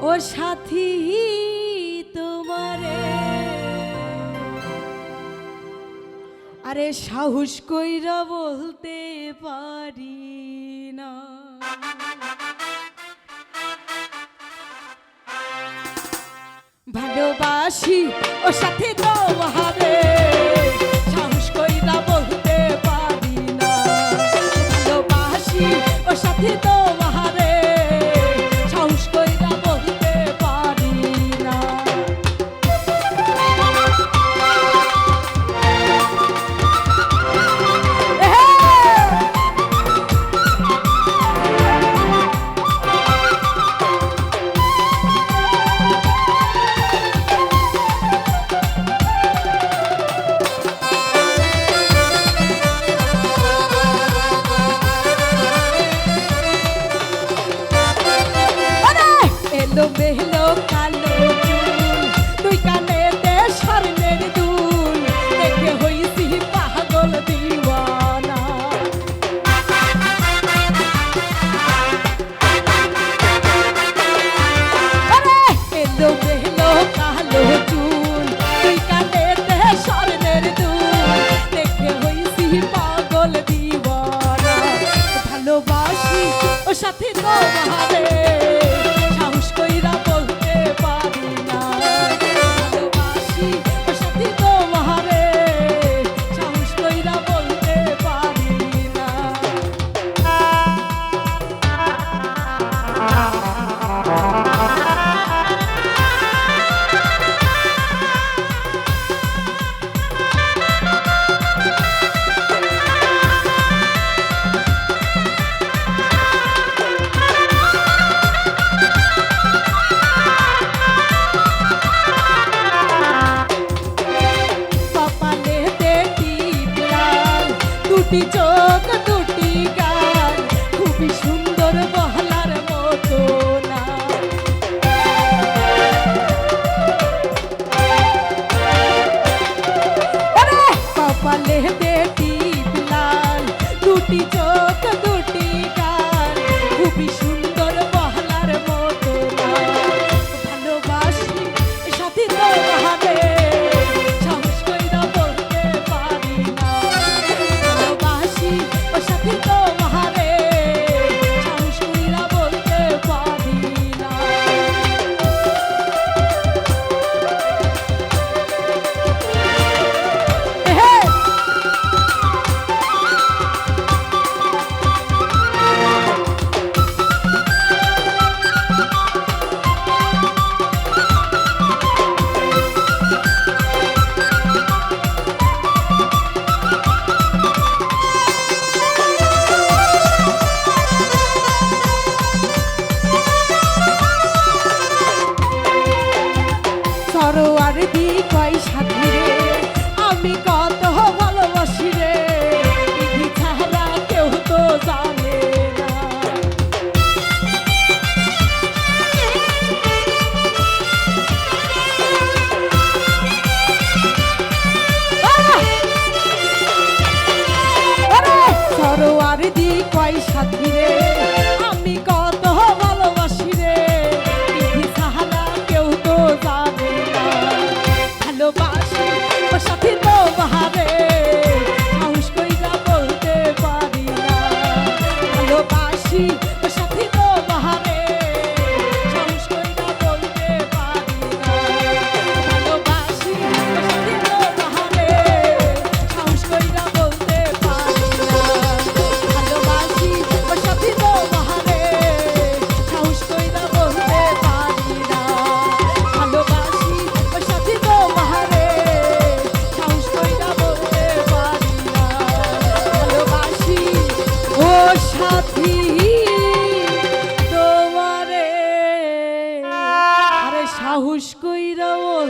ও সাথী তোমারে। আরে সাহস কইরা বলতে পারি না। ভালোবাসি ও সাথে তোমারে। সাহস এলো মেহলো কালো চুল, দুই কানেতে স্বর্ণের দুল, দেখে হইছি পাগল দিওয়ানা। ওরে! এলো মেহলো কালো চুল, দুই কানেতে স্বর্ণের দুল, দেখে হইছি পাগল দিওয়ানা। ভালোবাসি ও সাথে তোমারে সাহস দুটি চোখ, দুটি গান খুবই সুন্দর বহলার মতো না কপালে বেটি লাল, দুটি চোখ, দুটি গান খুবই সাহস কইরা ওর